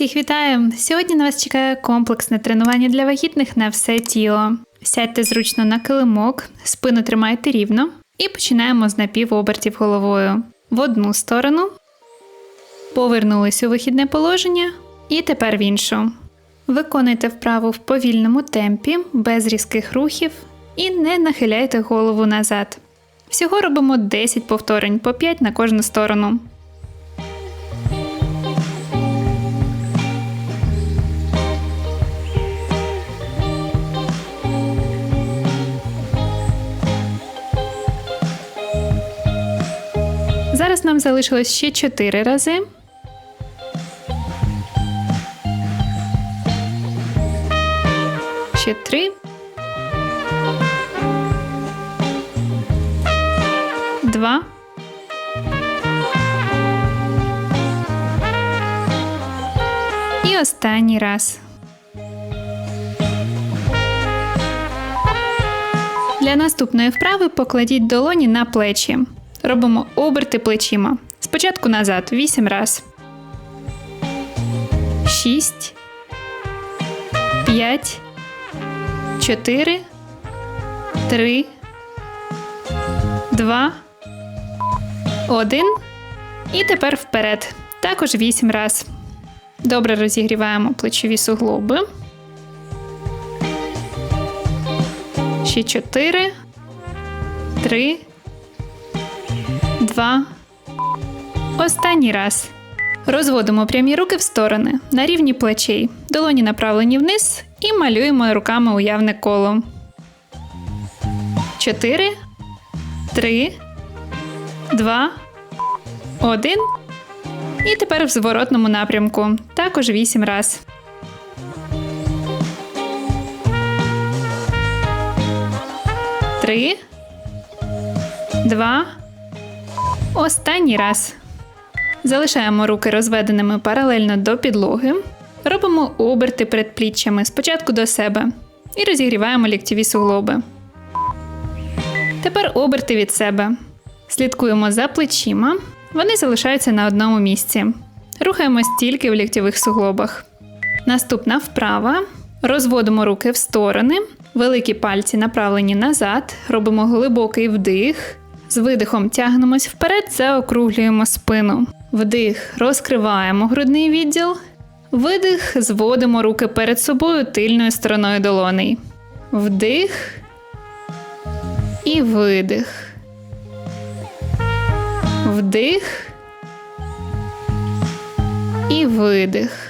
Всіх вітаю! Сьогодні на вас чекає комплексне тренування для вагітних на все тіло. Сядьте зручно на килимок, спину тримайте рівно і починаємо з напівобертів головою. В одну сторону. Повернулись у вихідне положення. І тепер в іншу. Виконуйте вправу в повільному темпі, без різких рухів і не нахиляйте голову назад. Всього робимо 10 повторень по 5 на кожну сторону. Зараз нам залишилось ще 4 рази. Ще 3. Два. І останній раз. Для наступної вправи покладіть долоні на плечі. Робимо оберти плечима. Спочатку назад 8 раз. 6 5 4 3 2 1 І тепер вперед. Також 8 раз. Добре розігріваємо плечові суглоби. Ще 4 3 2 Останній раз. Розводимо прямі руки в сторони на рівні плечей, долоні направлені вниз і малюємо руками уявне коло. 4, 3, 2, 1. І тепер в зворотному напрямку. Також 8 раз. Три. Два. Останній раз. Залишаємо руки розведеними паралельно до підлоги. Робимо оберти передпліччями спочатку до себе і розігріваємо ліктєві суглоби. Тепер оберти від себе. Слідкуємо за плечима. Вони залишаються на одному місці. Рухаємось тільки в ліктєвих суглобах. Наступна вправа. Розводимо руки в сторони. Великі пальці направлені назад. Робимо глибокий вдих. З видихом тягнемось вперед, заокруглюємо спину. Вдих, розкриваємо грудний відділ. Видих, зводимо руки перед собою тильною стороною долоней. Вдих і видих. Вдих і видих.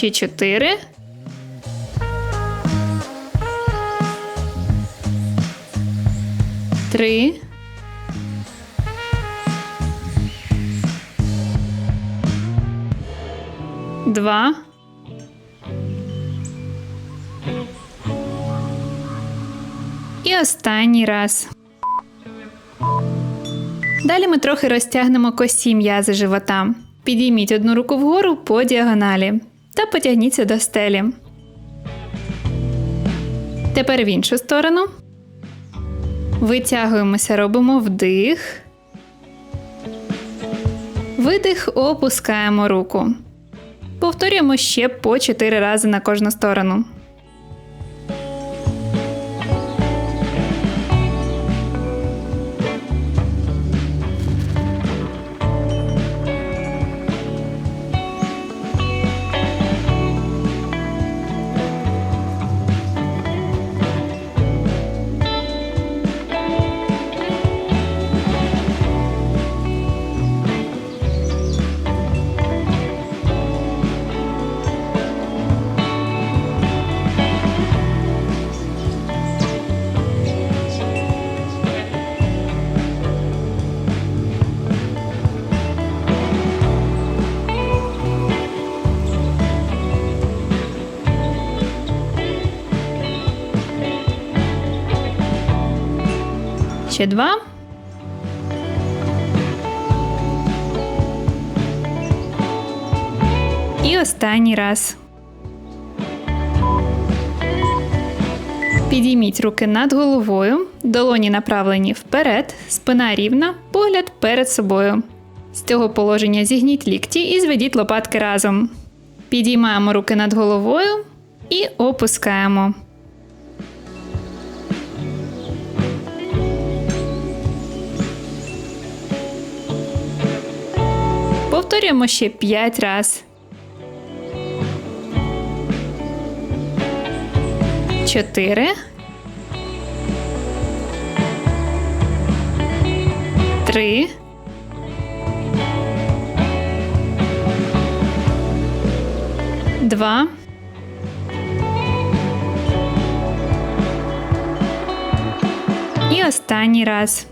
Ще чотири. Три. Два. І останній раз. Далі ми трохи розтягнемо косі м'язи живота. Підійміть одну руку вгору по діагоналі та потягніться до стелі. Тепер в іншу сторону. Витягуємося, робимо вдих. Видих, опускаємо руку. Повторюємо ще по 4 рази на кожну сторону. Ще два. І останній раз. Підійміть руки над головою, долоні направлені вперед, спина рівна, погляд перед собою. З цього положення зігніть лікті і зведіть лопатки разом. Підіймаємо руки над головою і опускаємо. Повторюємо ще 5 разів. Чотири. Три. Два. І останній раз.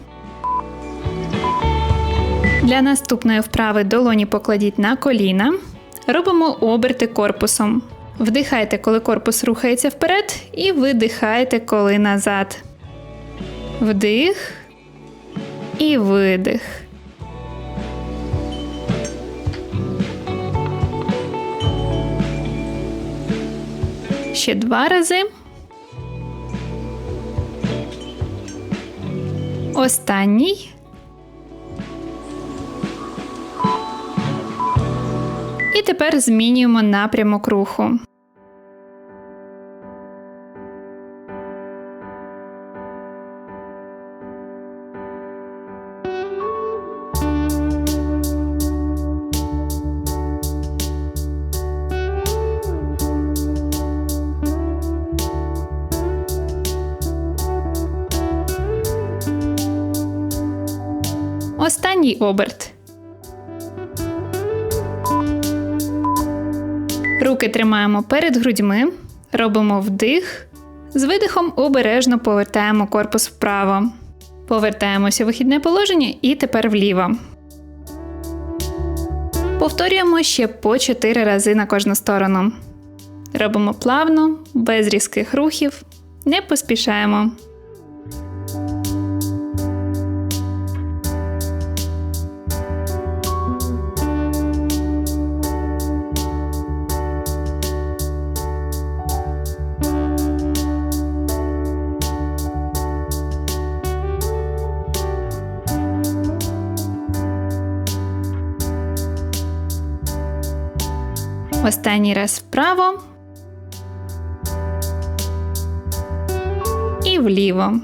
Для наступної вправи долоні покладіть на коліна. Робимо оберти корпусом. Вдихайте, коли корпус рухається вперед, і видихайте, коли назад. Вдих і видих. Ще два рази. Останній. Тепер змінюємо напрямок руху. Останній оберт. Руки тримаємо перед грудьми, робимо вдих. З видихом обережно повертаємо корпус вправо. Повертаємося в вихідне положення і тепер вліво. Повторюємо ще по 4 рази на кожну сторону. Робимо плавно, без різких рухів, не поспішаємо. Останній раз вправо і вліво.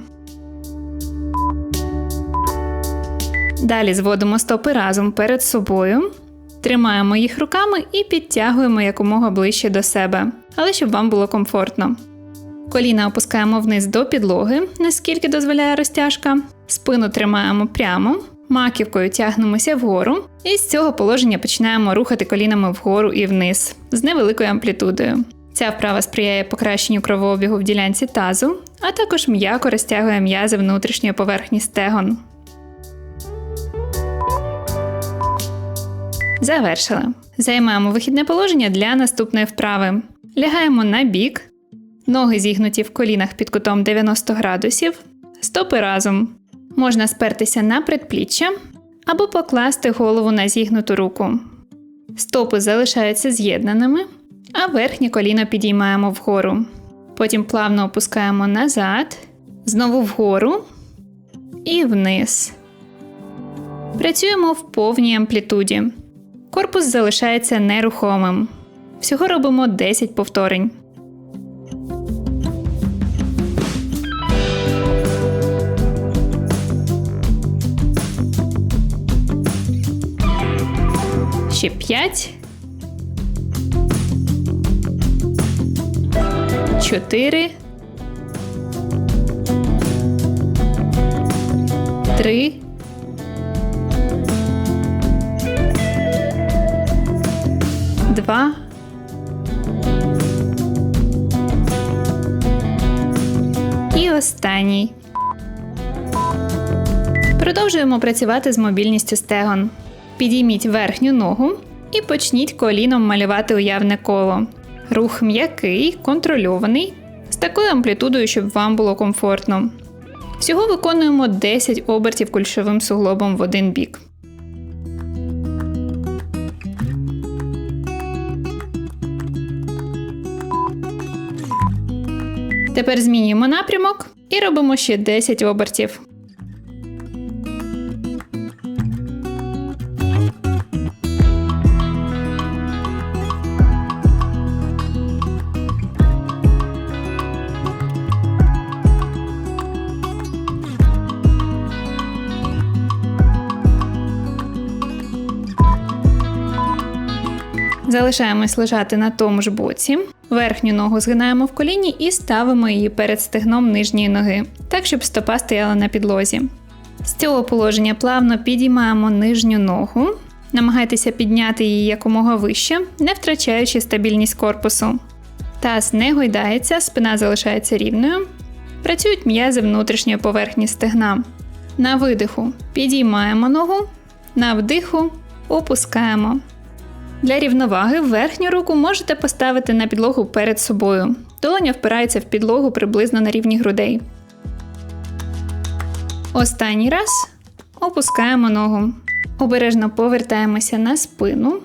Далі зводимо стопи разом перед собою, тримаємо їх руками і підтягуємо якомога ближче до себе, але щоб вам було комфортно. Коліна опускаємо вниз до підлоги, наскільки дозволяє розтяжка, спину тримаємо прямо, маківкою тягнемося вгору, і з цього положення починаємо рухати колінами вгору і вниз з невеликою амплітудою. Ця вправа сприяє покращенню кровообігу в ділянці тазу, а також м'яко розтягує м'язи внутрішньої поверхні стегон. Завершили. Займаємо вихідне положення для наступної вправи. Лягаємо на бік, ноги зігнуті в колінах під кутом 90 градусів, стопи разом. Можна спертися на предпліччя або покласти голову на зігнуту руку. Стопи залишаються з'єднаними, а верхнє коліно підіймаємо вгору. Потім плавно опускаємо назад, знову вгору і вниз. Працюємо в повній амплітуді. Корпус залишається нерухомим. Всього робимо 10 повторень. Ще 5. 4. 3. Два. І останній. Продовжуємо працювати з мобільністю стегон. Підійміть верхню ногу і почніть коліном малювати уявне коло. Рух м'який, контрольований, з такою амплітудою, щоб вам було комфортно. Всього виконуємо 10 обертів кульшовим суглобом в один бік. Тепер змінюємо напрямок і робимо ще 10 обертів. Залишаємось лежати на тому ж боці. Верхню ногу згинаємо в коліні і ставимо її перед стегном нижньої ноги, так щоб стопа стояла на підлозі. З цього положення плавно підіймаємо нижню ногу, намагайтеся підняти її якомога вище, не втрачаючи стабільність корпусу. Таз не гойдається, спина залишається рівною. Працюють м'язи внутрішньої поверхні стегна. На видиху підіймаємо ногу, на вдиху опускаємо. Для рівноваги верхню руку можете поставити на підлогу перед собою. Долоня впирається в підлогу приблизно на рівні грудей. Останній раз опускаємо ногу. Обережно повертаємося на спину.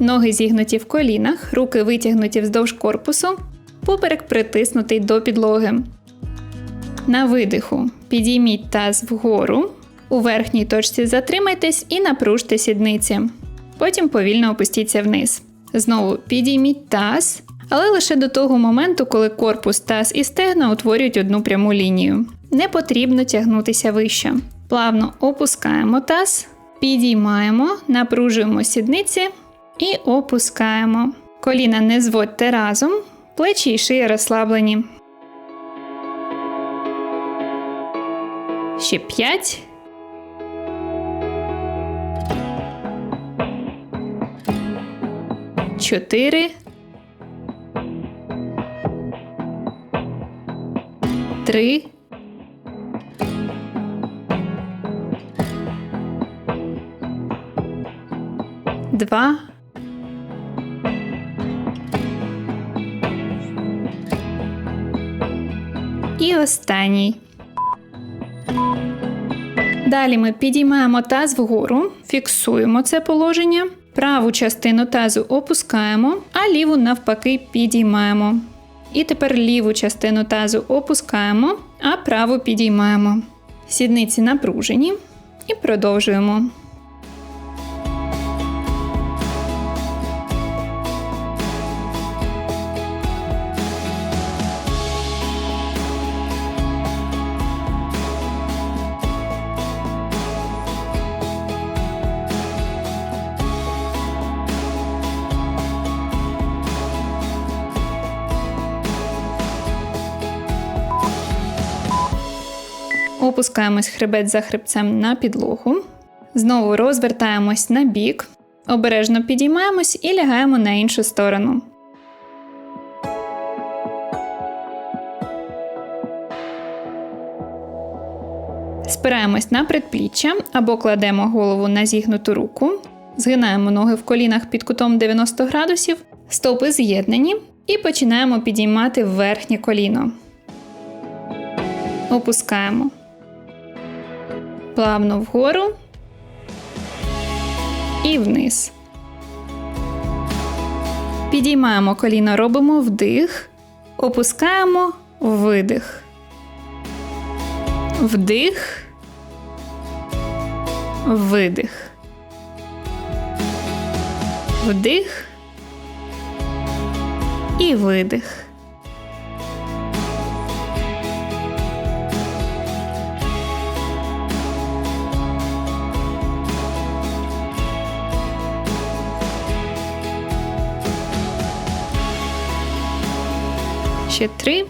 Ноги зігнуті в колінах, руки витягнуті вздовж корпусу, поперек притиснутий до підлоги. На видиху підійміть таз вгору. У верхній точці затримайтесь і напружте сідниці. Потім повільно опустіться вниз. Знову підійміть таз, але лише до того моменту, коли корпус, таз і стегна утворюють одну пряму лінію. Не потрібно тягнутися вище. Плавно опускаємо таз, підіймаємо, напружуємо сідниці і опускаємо. Коліна не зводьте разом, плечі і шия розслаблені. Ще 5. Чотири. Три. Два. І останній. Далі ми підіймаємо таз вгору, фіксуємо це положення. Праву частину тазу опускаємо, а ліву навпаки підіймаємо. І тепер ліву частину тазу опускаємо, а праву підіймаємо. Сідниці напружені і продовжуємо. Опускаємось хребет за хребцем на підлогу. Знову розвертаємось на бік, обережно підіймаємось і лягаємо на іншу сторону. Спираємось на предпліччя або кладемо голову на зігнуту руку, згинаємо ноги в колінах під кутом 90 градусів, стопи з'єднані і починаємо підіймати верхнє коліно. Опускаємо плавно вгору і вниз. Підіймаємо коліно, робимо вдих, опускаємо видих. Вдих, видих. Вдих і видих. Ще три.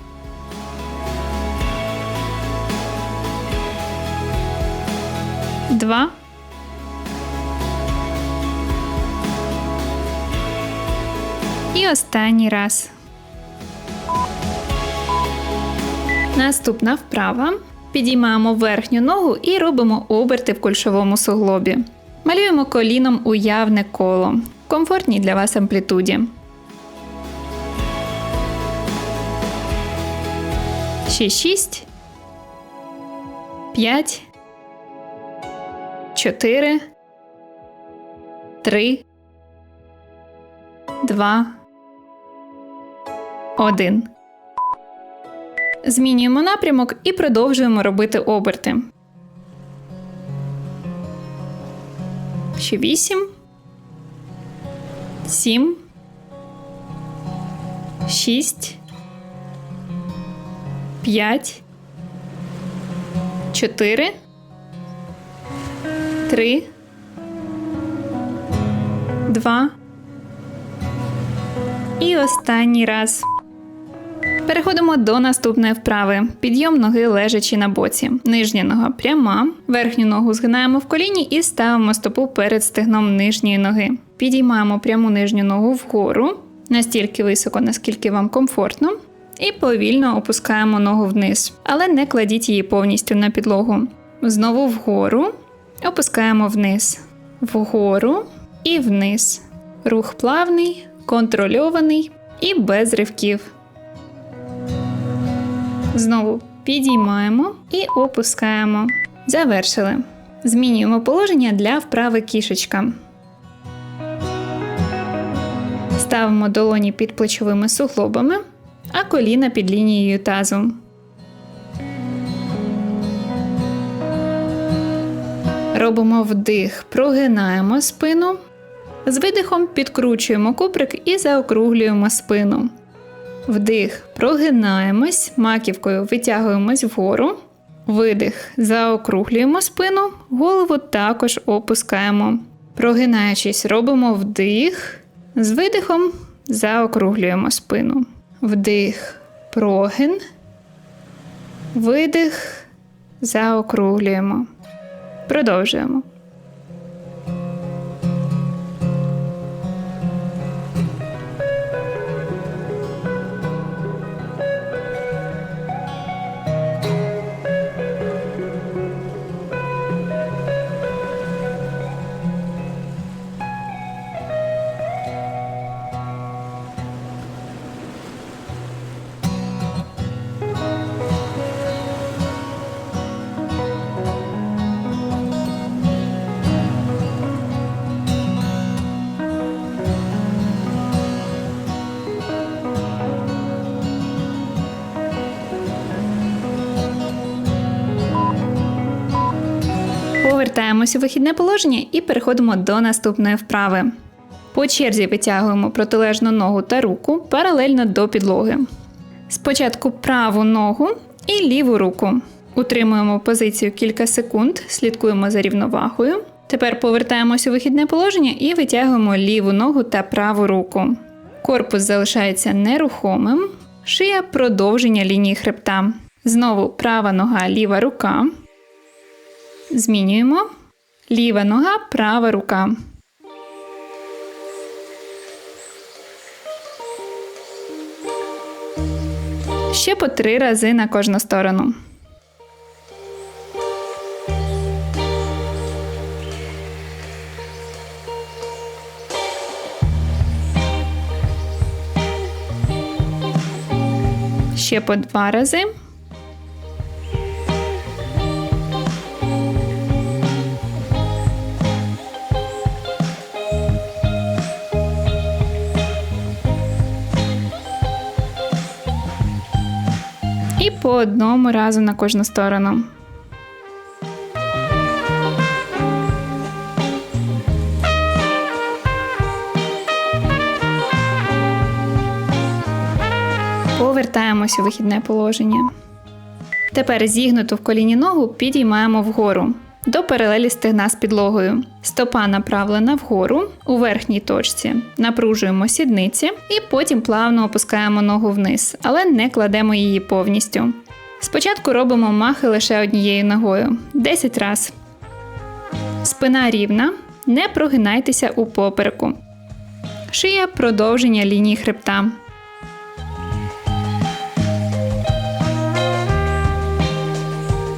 Два. І останній раз. Наступна вправа. Підіймаємо верхню ногу і робимо оберти в кульшовому суглобі. Малюємо коліном уявне коло в комфортній для вас амплітуді. Ще шість. П'ять. Чотири. Три. Два. Один. Змінюємо напрямок і продовжуємо робити оберти. Ще 8. 7. 6. 5. 4. 3. 2. І останній раз. Переходимо до наступної вправи. Підйом ноги лежачи на боці. Нижня нога пряма, верхню ногу згинаємо в коліні і ставимо стопу перед стегном нижньої ноги. Підіймаємо пряму нижню ногу вгору, настільки високо, наскільки вам комфортно, і повільно опускаємо ногу вниз, але не кладіть її повністю на підлогу. Знову вгору, опускаємо вниз, вгору і вниз. Рух плавний, контрольований і без ривків. Знову підіймаємо і опускаємо. Завершили. Змінюємо положення для вправи кішечка. Ставимо долоні під плечовими суглобами, а коліна під лінією тазу. Робимо вдих, прогинаємо спину. З видихом підкручуємо куприк і заокруглюємо спину. Вдих, прогинаємось, маківкою витягуємось вгору. Видих, заокруглюємо спину, голову також опускаємо. Прогинаючись, робимо вдих. З видихом заокруглюємо спину. Вдих, прогин. Видих, заокруглюємо. Продовжуємо. Повертаємось у вихідне положення і переходимо до наступної вправи. По черзі витягуємо протилежну ногу та руку паралельно до підлоги. Спочатку праву ногу і ліву руку. Утримуємо позицію кілька секунд, слідкуємо за рівновагою. Тепер повертаємось у вихідне положення і витягуємо ліву ногу та праву руку. Корпус залишається нерухомим, шия продовження лінії хребта. Знову права нога, ліва рука. Змінюємо. Ліва нога, права рука. Ще по три рази на кожну сторону. Ще по два рази. По одному разу на кожну сторону. Повертаємось у вихідне положення. Тепер зігнуту в коліні ногу підіймаємо вгору до паралелі стегна з підлогою. Стопа направлена вгору у верхній точці. Напружуємо сідниці і потім плавно опускаємо ногу вниз, але не кладемо її повністю. Спочатку робимо махи лише однією ногою 10 раз. Спина рівна. Не прогинайтеся у попереку. Шия продовження лінії хребта.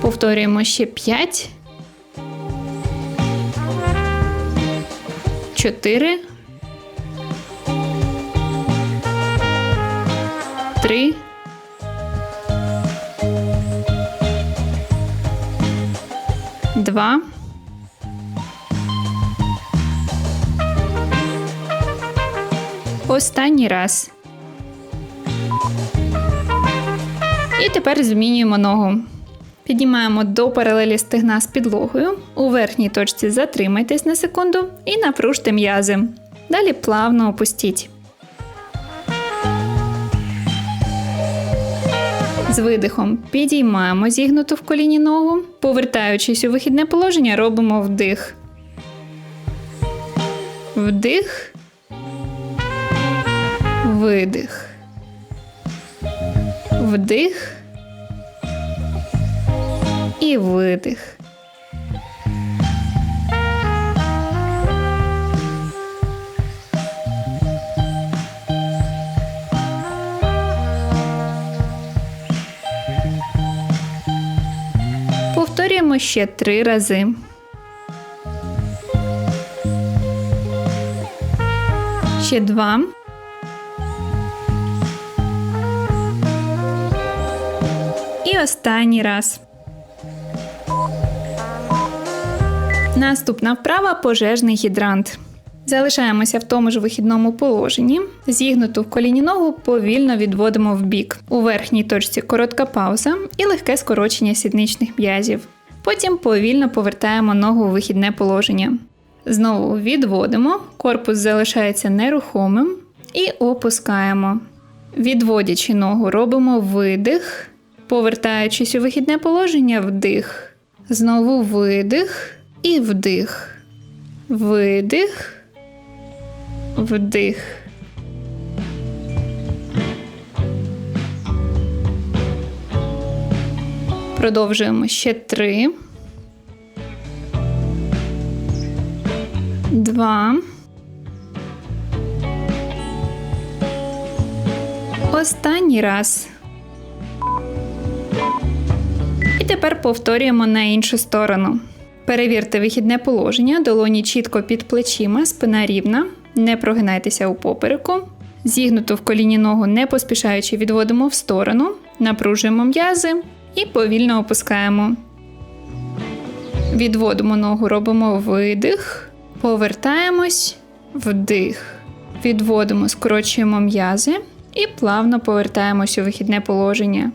Повторюємо ще 5. 4. 3. 2. Останній раз. І тепер змінюємо ногу. Піднімаємо до паралелі стегна з підлогою. У верхній точці затримайтесь на секунду і напружте м'язи. Далі плавно опустіть. З видихом підіймаємо зігнуту в коліні ногу. Повертаючись у вихідне положення, робимо вдих. Вдих. Видих. Вдих. І видих. Повторюємо ще три рази. Ще два. І останній раз. Наступна вправа пожежний гідрант. Залишаємося в тому ж вихідному положенні. Зігнуту в коліні ногу повільно відводимо в бік. У верхній точці коротка пауза і легке скорочення сідничних м'язів. Потім повільно повертаємо ногу у вихідне положення. Знову відводимо, корпус залишається нерухомим і опускаємо. Відводячи ногу, робимо видих, повертаючись у вихідне положення, вдих. Знову видих і вдих. Видих, вдих. Продовжуємо ще три. Два. Останній раз. І тепер повторюємо на іншу сторону. Перевірте вихідне положення, долоні чітко під плечима, спина рівна, не прогинайтеся у попереку. Зігнуту в коліні ногу не поспішаючи відводимо в сторону, напружуємо м'язи і повільно опускаємо. Відводимо ногу, робимо видих, повертаємось, вдих. Відводимо, скорочуємо м'язи і плавно повертаємось у вихідне положення.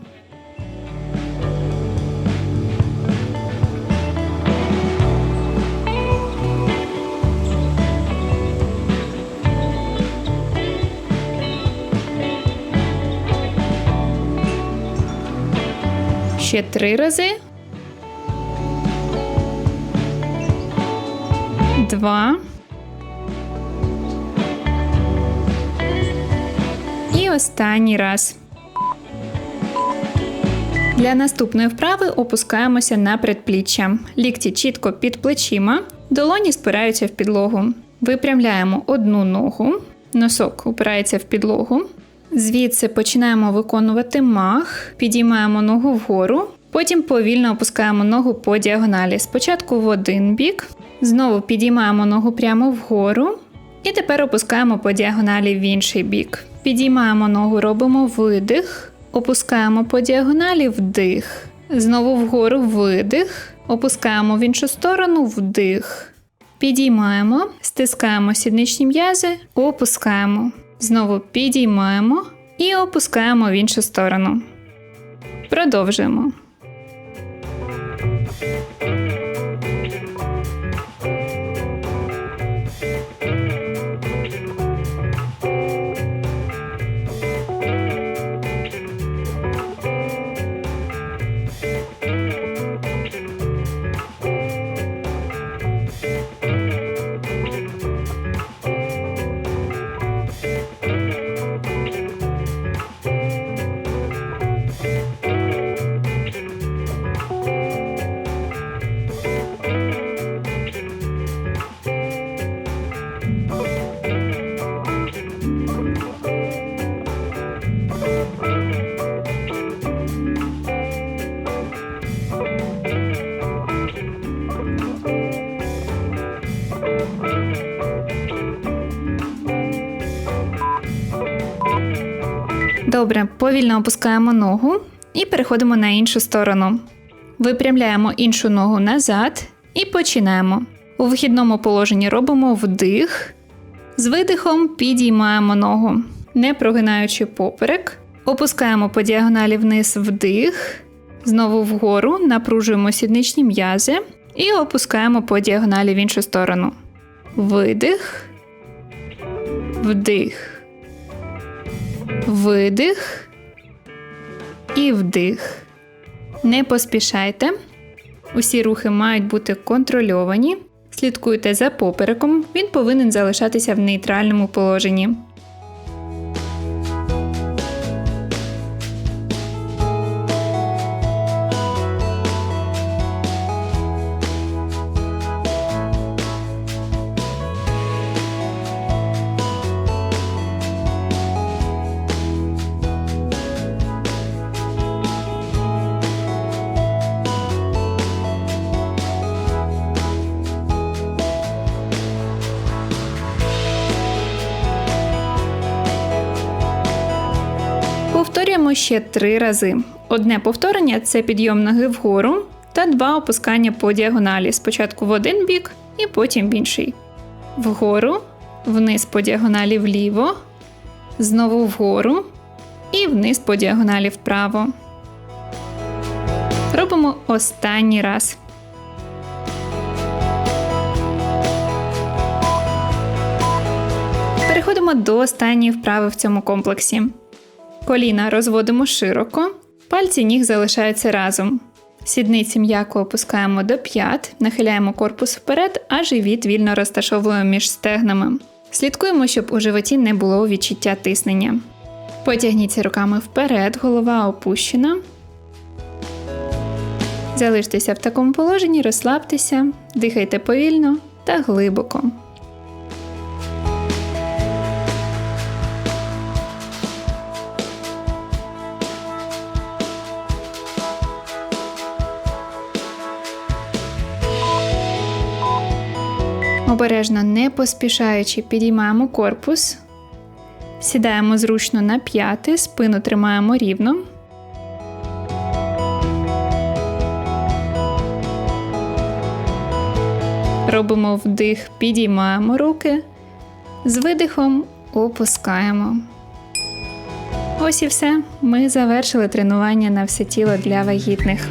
Ще три рази. Два. І останній раз. Для наступної вправи опускаємося на предпліччя. Лікті чітко під плечима, долоні спираються в підлогу. Випрямляємо одну ногу, носок упирається в підлогу. Звідси починаємо виконувати мах, підіймаємо ногу вгору, потім повільно опускаємо ногу по діагоналі. Спочатку в один бік, знову підіймаємо ногу прямо вгору, і тепер опускаємо по діагоналі в інший бік. Підіймаємо ногу, робимо видих, опускаємо по діагоналі вдих. Знову вгору видих, опускаємо в іншу сторону вдих. Підіймаємо, стискаємо сідничні м'язи, опускаємо. Знову підіймаємо і опускаємо в іншу сторону. Продовжуємо. Добре, повільно опускаємо ногу і переходимо на іншу сторону. Випрямляємо іншу ногу назад і починаємо. У вихідному положенні робимо вдих. З видихом підіймаємо ногу, не прогинаючи поперек. Опускаємо по діагоналі вниз вдих, знову вгору, напружуємо сідничні м'язи і опускаємо по діагоналі в іншу сторону. Видих, вдих, видих і вдих. Не поспішайте. Усі рухи мають бути контрольовані. Слідкуйте за попереком, він повинен залишатися в нейтральному положенні. Ще три рази. Одне повторення це підйом ноги вгору та два опускання по діагоналі. Спочатку в один бік і потім в інший. Вгору, вниз по діагоналі вліво, знову вгору і вниз по діагоналі вправо. Робимо останній раз. Переходимо до останньої вправи в цьому комплексі. Коліна розводимо широко, пальці ніг залишаються разом. Сідниці м'яко опускаємо до п'ят, нахиляємо корпус вперед, а живіт вільно розташовуємо між стегнами. Слідкуємо, щоб у животі не було відчуття тиснення. Потягніться руками вперед, голова опущена. Залиштеся в такому положенні, розслабтеся, дихайте повільно та глибоко. Обережно не поспішаючи підіймаємо корпус, сідаємо зручно на п'яти, спину тримаємо рівно. Робимо вдих, підіймаємо руки, з видихом опускаємо. Ось і все. Ми завершили тренування на все тіло для вагітних.